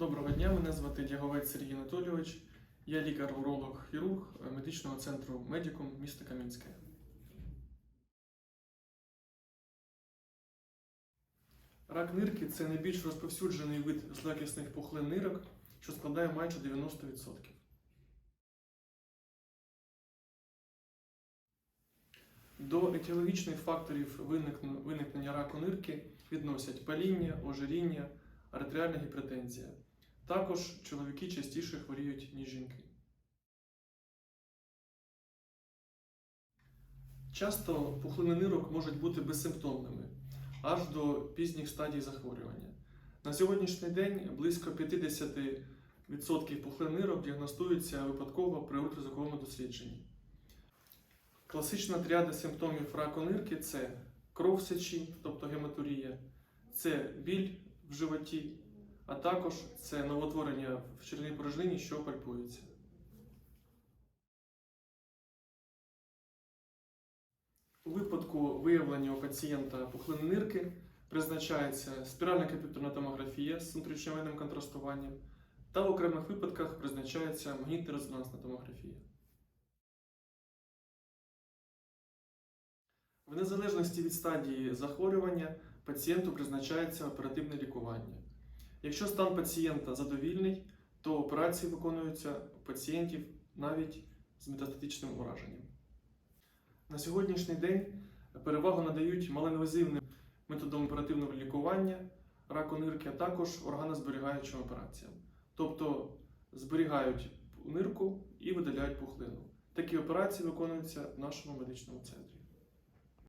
Доброго дня, мене звати Дяговець Сергій Анатолійович. Я лікар-уролог хірург медичного центру Медікум міста Кам'янське. Рак нирки це найбільш розповсюджений вид злякісних пухлин нирок, що складає майже 90%. До етіологічних факторів виникнення раку нирки відносять паління, ожиріння, артеріальна гіпертензія. Також чоловіки частіше хворіють, ніж жінки. Часто пухлини нирок можуть бути безсимптомними аж до пізніх стадій захворювання. На сьогоднішній день близько 50% пухлин нирок діагностуються випадково при ультразвуковому дослідженні. Класична тріада симптомів раку нирки це кров сечі, тобто гематурія, це біль в животі, а також це новотворення в черевній порожнині, що пальпується. У випадку виявлення у пацієнта пухлини нирки призначається спіральна комп'ютерна томографія з внутрішньовенним контрастуванням, та в окремих випадках призначається магнітно-резонансна томографія. В незалежності від стадії захворювання пацієнту призначається оперативне лікування. Якщо стан пацієнта задовільний, то операції виконуються у пацієнтів навіть з метастатичним ураженням. На сьогоднішній день перевагу надають малоінвазивним методом оперативного лікування раку нирки, а також органозберігаючим операціям. Тобто зберігають нирку і видаляють пухлину. Такі операції виконуються в нашому медичному центрі.